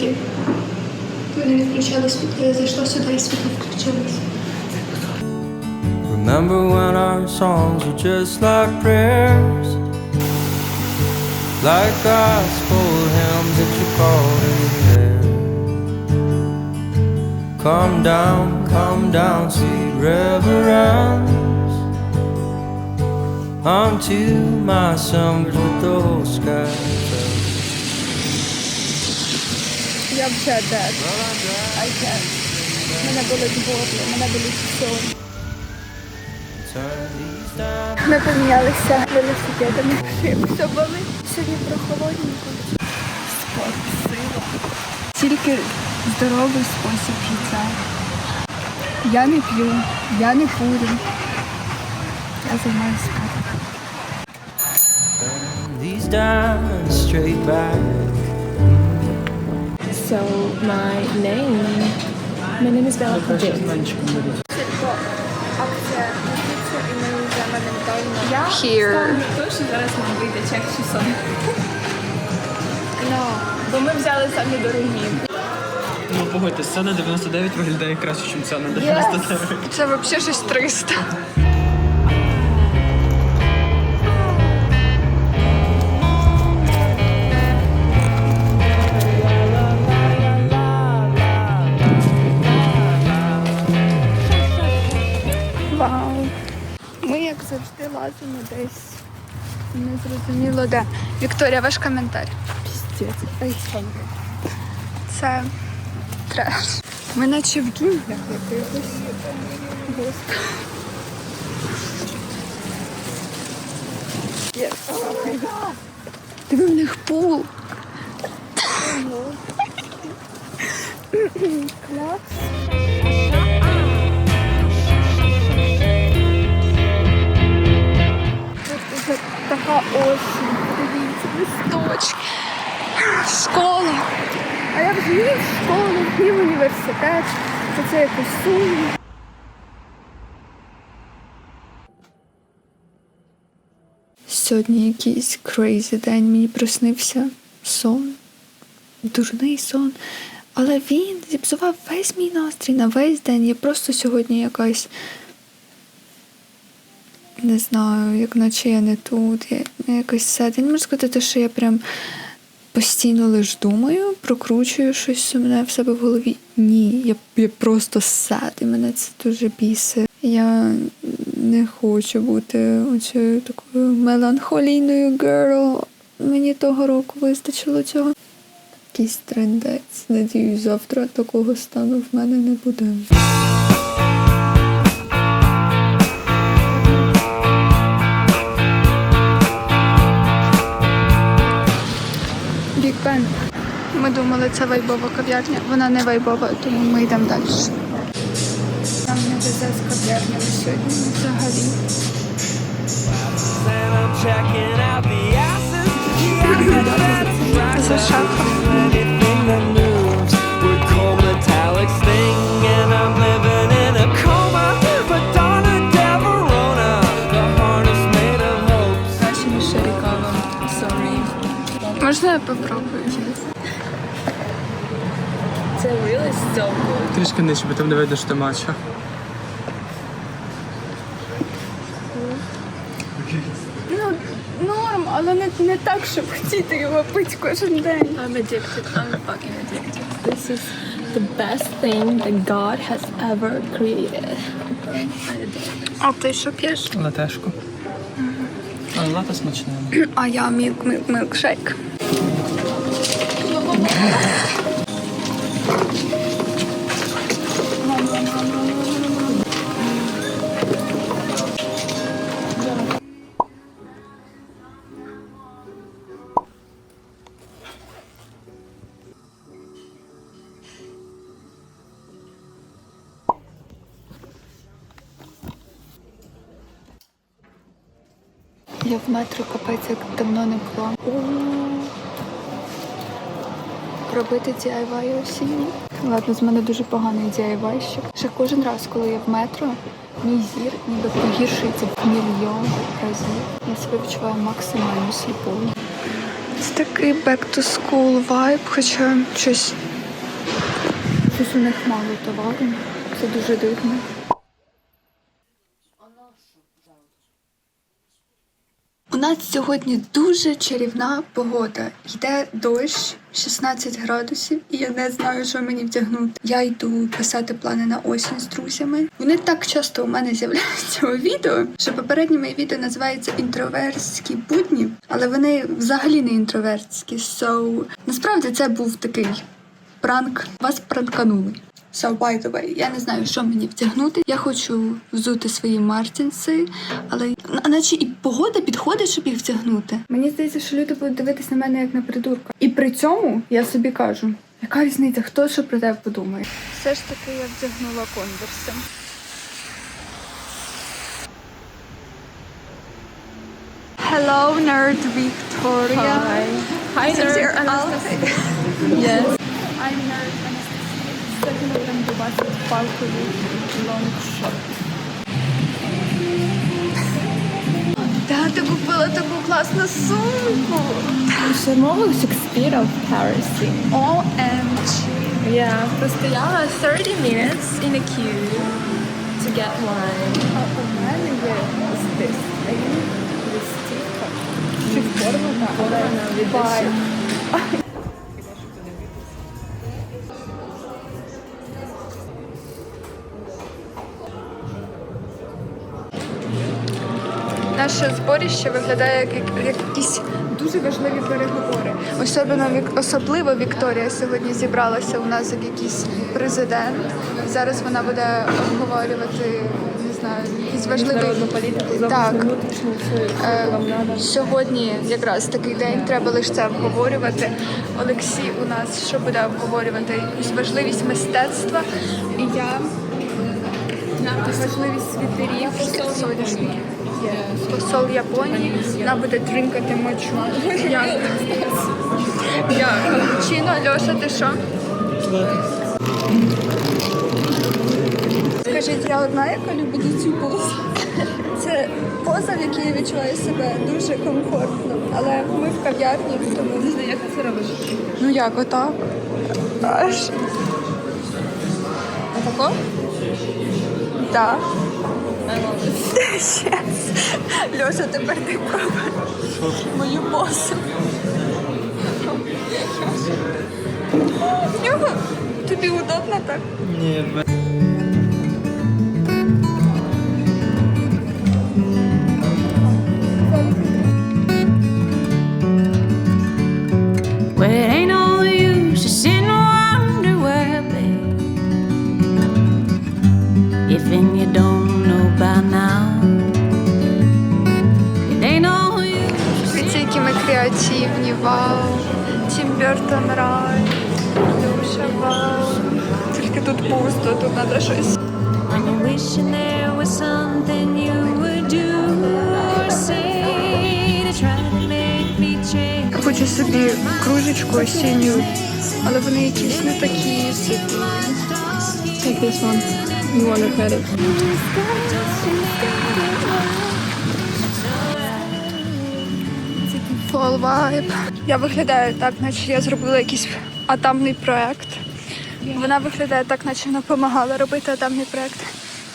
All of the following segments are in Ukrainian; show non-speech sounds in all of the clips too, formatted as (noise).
щойно нажимала якісь включалки. Вони не включали світло, я зайшла сюди і світло включилось. Remember when our songs were just like prayers, like gospel hymns that you called in there. Come down, come down, sweet reverence, unto my summers with those skies. Я вже can't. Мене болить горло, мене болить сон. Ми помінялися велосипедами. Все болить. Сьогодні прохолодненько. Спорт, сила. Тільки здоровий спосіб життя. Я не п'ю, я не курю. Я займаюся спортом. These down straight back. So my name, my name is Bella. Я Here. зараз нам вийде чек 600. Бо ми взяли самі дорогі. Ну, погодьтесь, це на 99 виглядає краще, ніж це на 99. Це взагалі щось 300. Лазимо десь. Незрозуміло де. Вікторія, ваш коментар. Піздець. Ай, Це треш. Ми наче в джунглях якихось. Диви, в них пул. Клас. Така осінь. Подивіться, листочки. Школа. А я вже ні в школу, ні в університет. Це це якось сумно. Сьогодні якийсь крейзі день. Мені приснився сон, дурний сон. Але він зіпсував весь мій настрій на весь день. Я просто сьогодні якась. Не знаю, як наче я не тут. Я, якось сяду. Я не можу сказати, що я прям постійно лиш думаю, прокручую щось сумне в себе в голові. Ні, я, я просто сяд, і мене це дуже бісить. Я не хочу бути оцією такою меланхолійною girl. Мені того року вистачило цього. Якийсь трендець. Надіюсь, завтра такого стану в мене не буде. Бен. Ми думали, це вайбова кав'ярня. Вона не вайбова, тому ми йдемо далі. Нам не везе з кав'ярнями сьогодні взагалі. (laughs) За шахом. Можна я попробую? It's really so good. Трішки нижче, бо там не видно, що ти матча. Ну, норм, але не, не так, щоб хотіти його пити кожен день. I'm addicted. I'm fucking addicted. This is the best thing that God has ever created. А ти що п'єш? Латешку. Але лата смачне. А я мілк, мілк, мілкшейк. Я в метро капець як давно не була. Робити DIY осінні. Ладно, з мене дуже поганий DIY ще. Ще кожен раз, коли я в метро, мій зір ніби погіршується в мільйон разів. Я себе відчуваю максимально сліпою. Це такий back to school vibe, хоча щось. Щось у них мало товару. Це дуже дивно. Нас сьогодні дуже чарівна погода. Йде дощ 16 градусів, і я не знаю, що мені вдягнути. Я йду писати плани на осінь з друзями. Вони так часто у мене з'являються у відео, що попереднє моє відео називається інтровертські будні, але вони взагалі не інтровертські. So, насправді це був такий пранк. Вас пранканули. So, by the way, я не знаю, що мені втягнути. Я хочу взути свої мартінси, але наче і погода підходить, щоб їх втягнути. Мені здається, що люди будуть дивитись на мене як на придурка. І при цьому я собі кажу, яка різниця, хто що про тебе подумає. Все ж таки я вдягнула конверси. Hello, nerd Victoria. Hi, your nerd. Yes. I'm nerd Anastasia. Сьогодні ми будемо до вас від палкові лонгшот. Да, ти купила таку класну сумку. Шармових Шекспіра в Парисі. OMG. Yeah, постояла 30 minutes in a queue to get one. А у мене є ось this thing. Листівка. Чи форма? Форма від Зборище виглядає як, як, як якісь дуже важливі переговори. Особливо, Вік- особливо Вікторія сьогодні зібралася у нас як якийсь президент. Зараз вона буде обговорювати, не знаю, якісь важливі політику, Так. Е. Сьогодні якраз такий день, треба лише це обговорювати. Олексій у нас що буде обговорювати? Якусь важливість мистецтва. І я важливість світерів сонячних. Посол Японії, вона буде дринкати мочу. Я, капучино, Льоша, ти що? Скажіть, я одна, яка любить цю позу. Це поза, в якій я відчуваю себе дуже комфортно. Але ми в кав'ярні, тому як ти це робиш? Ну як, отак? Аж. Отако? Так. Yes. Льоша, тепер ти пробуй мою босу. Тобі удобно так? Ні, Хочу собі кружечку осінню, але вони якісь не такі. Take this one. You want a credit. Fall vibe. Я виглядаю так, наче я зробила якийсь атомний проект. Вона виглядає так, наче вона допомагала робити атомний проект.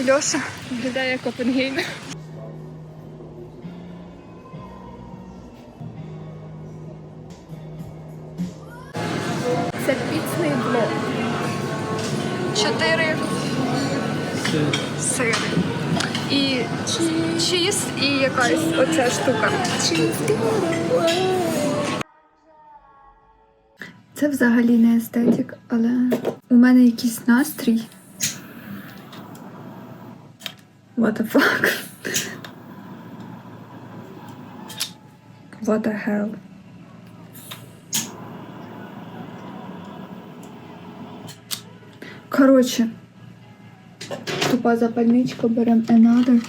І Льоша. Виглядає як Копенген. Це піцний блок. Чотири сири. І чіз, і якась оця штука. Це взагалі не естетик, але у мене якийсь настрій. What the fuck? What the hell? Коротше, тупа запальничка, беремо another.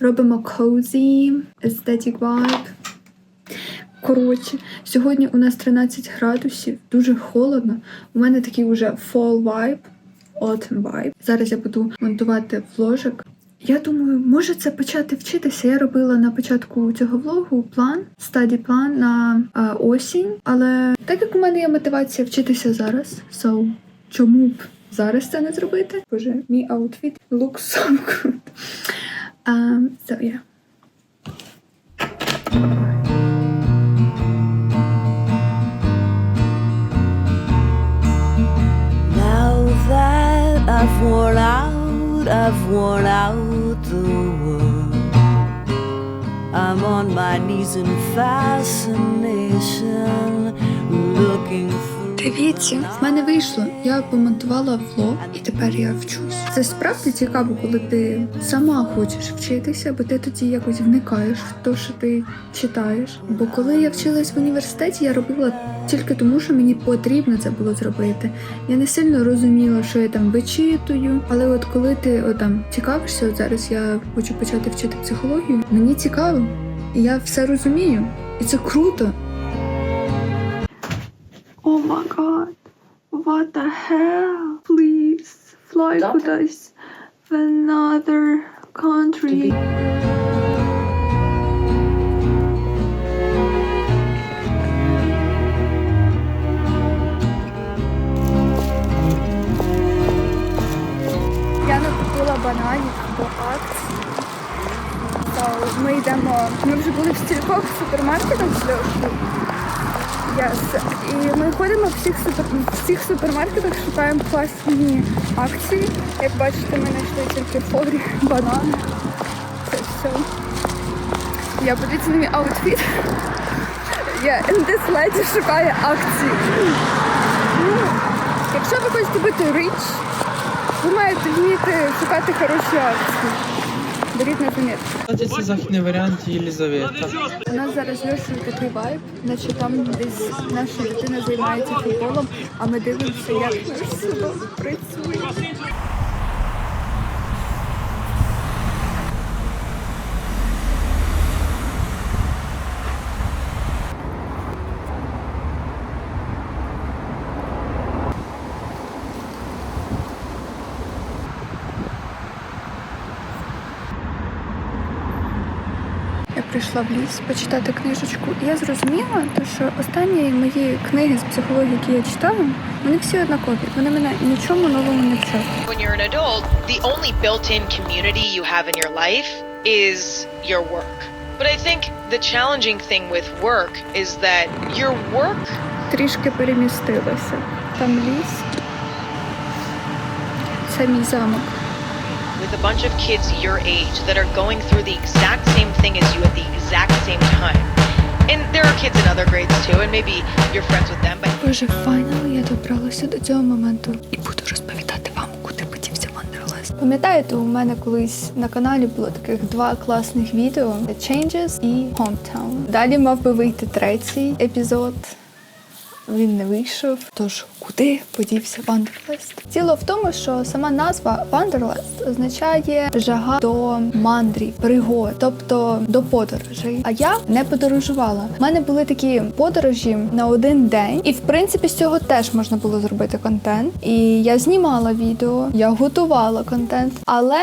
Робимо cozy, aesthetic vibe. Коротше, сьогодні у нас 13 градусів, дуже холодно. У мене такий уже fall vibe, autumn vibe. Зараз я буду монтувати вложик Я думаю, може це почати вчитися. Я робила на початку цього влогу план, стаді план на а, осінь. Але так як у мене є мотивація вчитися зараз, so чому б зараз це не зробити? Боже, мій аутфіт looks so good. Um, so yeah. Now that I've worn out, I've worn out the world. I'm on my knees in fascination, looking. Дивіться, в мене вийшло. Я помонтувала влог, і тепер я вчусь. Це справді цікаво, коли ти сама хочеш вчитися, бо ти тоді якось вникаєш в те, що ти читаєш. Бо коли я вчилась в університеті, я робила тільки тому, що мені потрібно це було зробити. Я не сильно розуміла, що я там вичитую. Але от коли ти от, там цікавишся, от зараз я хочу почати вчити психологію, мені цікаво, і я все розумію, і це круто. What the hell? Please fly with us to another country. Я накупила бананів по акції. То ми йдемо. Ми вже були в стількох супермаркетах з Льошою. Yes. І ми ходимо в всіх супер в всіх супермаркетах, шукаємо класні акції. Як бачите, ми знайшли тільки форі, банани. Це все. Я подивіться на мій аутфіт. Я lady шукає акції. Ну, якщо ви хочете бути rich, ви маєте вміти шукати хороші акції. Беріть на замітку. Це західний варіант Єлізавета. У нас зараз Льошою такий вайб, наче там десь наша дитина займається футболом, а ми дивимося, як наш судок працює. Я в ліс почитати книжечку, і я зрозуміла, те, що останні мої книги з психології, які я читала, вони всі однакові. Вони мене нічому новому не вчать. when you're an adult, the only built-in community you have in your life is your work. But I think the challenging thing with work is that your work Трішки перемістилася. Там ліс. Це мій замок. A bunch of kids your age that are going through the exact same thing as you at the exact same time. And there are kids in other grades too, and maybe you're friends with them, but Боже, файнал я добралася до цього моменту і буду розповідати вам, куди подівся Вандерлест. Пам'ятаєте, у мене колись на каналі було таких два класних відео: Changes і Hometown. Далі мав би вийти третій епізод. Він не вийшов. Тож куди подівся Вандерлест? Діло в тому, що сама назва Вандерлест означає жага до мандрів, пригод, тобто до подорожей. А я не подорожувала. У мене були такі подорожі на один день, і в принципі з цього теж можна було зробити контент. І я знімала відео, я готувала контент, але.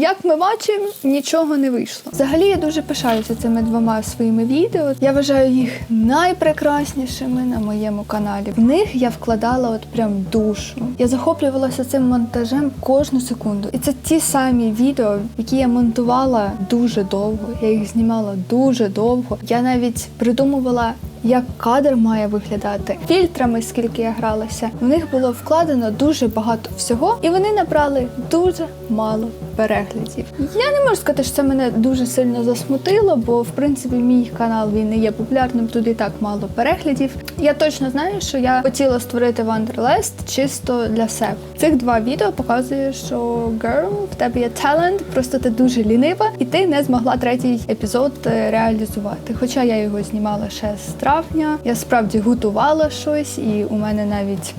Як ми бачимо, нічого не вийшло. Взагалі я дуже пишаюся цими двома своїми відео. Я вважаю їх найпрекраснішими на моєму каналі. В них я вкладала от прям душу. Я захоплювалася цим монтажем кожну секунду. І це ті самі відео, які я монтувала дуже довго. Я їх знімала дуже довго. Я навіть придумувала як кадр має виглядати, фільтрами, скільки я гралася. В них було вкладено дуже багато всього, і вони набрали дуже мало переглядів. Я не можу сказати, що це мене дуже сильно засмутило, бо в принципі мій канал він не є популярним, тут і так мало переглядів. Я точно знаю, що я хотіла створити Wanderlust чисто для себе. Цих два відео показує, що girl, в тебе є талант, просто ти дуже лінива, і ти не змогла третій епізод е, реалізувати. Хоча я його знімала ще з травня, я справді готувала щось, і у мене навіть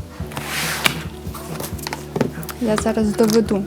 я зараз доведу.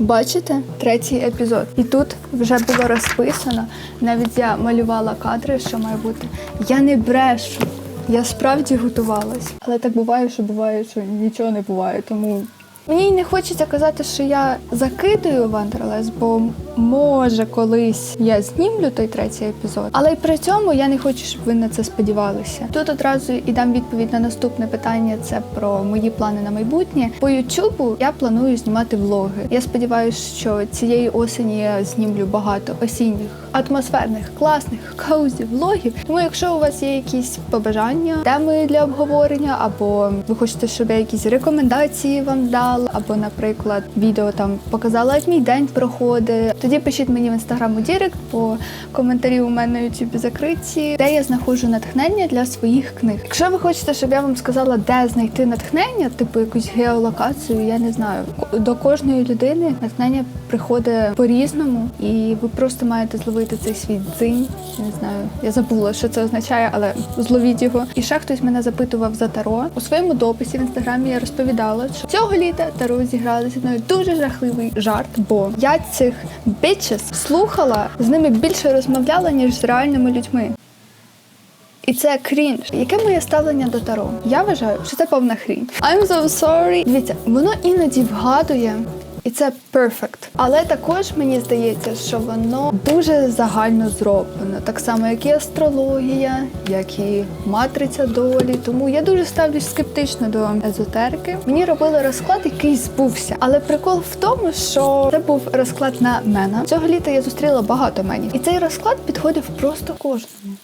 Бачите третій епізод, і тут вже було розписано. Навіть я малювала кадри, що має бути. Я не брешу. Я справді готувалась. Але так буває, що буває, що нічого не буває. Тому мені не хочеться казати, що я закидую Вандерлес, бо може колись я знімлю той третій епізод. Але й при цьому я не хочу, щоб ви на це сподівалися. Тут одразу і дам відповідь на наступне питання: це про мої плани на майбутнє. По Ютубу я планую знімати влоги. Я сподіваюся, що цієї осені я знімлю багато осінніх, атмосферних, класних, коузі влогів. Тому, якщо у вас є якісь побажання, теми для обговорення, або ви хочете, щоб я якісь рекомендації вам дала, або, наприклад, відео там показала, як мій день проходить. Тоді пишіть мені в інстаграм у Дірект, бо коментарі у мене на Ютубі закриті, де я знаходжу натхнення для своїх книг. Якщо ви хочете, щоб я вам сказала, де знайти натхнення, типу якусь геолокацію, я не знаю. До кожної людини натхнення приходить по-різному, і ви просто маєте зловити цей свій дзинь. Не знаю, я забула, що це означає, але зловіть його. І ще хтось мене запитував за таро. У своєму дописі в інстаграмі я розповідала, що цього літа таро зіграли зі мною дуже жахливий жарт, бо я цих bitches слухала, з ними більше розмовляла, ніж з реальними людьми. І це крінж. Яке моє ставлення до таро? Я вважаю, що це повна хрінь. I'm so sorry. Дивіться, воно іноді вгадує. І це перфект. Але також мені здається, що воно дуже загально зроблено, так само, як і астрологія, як і матриця долі. Тому я дуже ставлюсь скептично до езотерики. Мені робили розклад, який збувся. Але прикол в тому, що це був розклад на мене. Цього літа я зустріла багато менів. І цей розклад підходив просто кожному.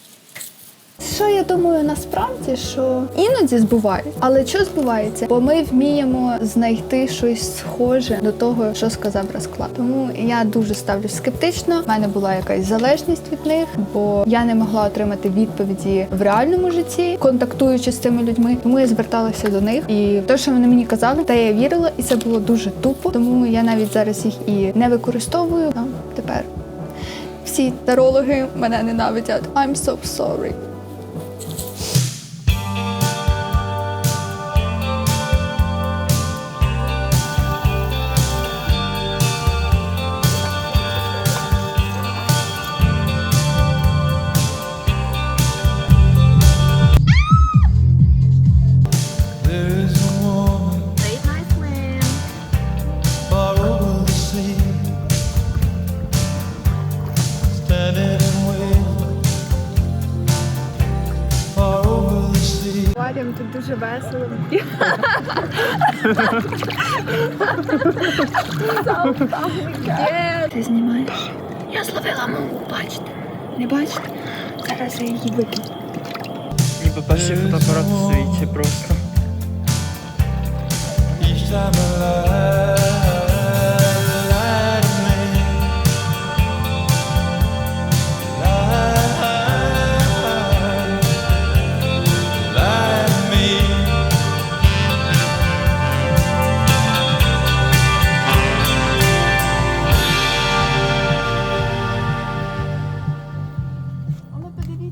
Що я думаю насправді, що іноді збувають, але що збувається? Бо ми вміємо знайти щось схоже до того, що сказав розклад. Тому я дуже ставлю скептично. У мене була якась залежність від них, бо я не могла отримати відповіді в реальному житті, контактуючи з цими людьми. Тому я зверталася до них, і те, що вони мені казали, те я вірила, і це було дуже тупо. Тому я навіть зараз їх і не використовую. А тепер всі тарологи мене ненавидять. I'm so sorry. Ти знімаєш? Я зловила маму, бачите? Не бачите? Зараз я її вип'ю. Ніби перший фотоапарат у світі просто.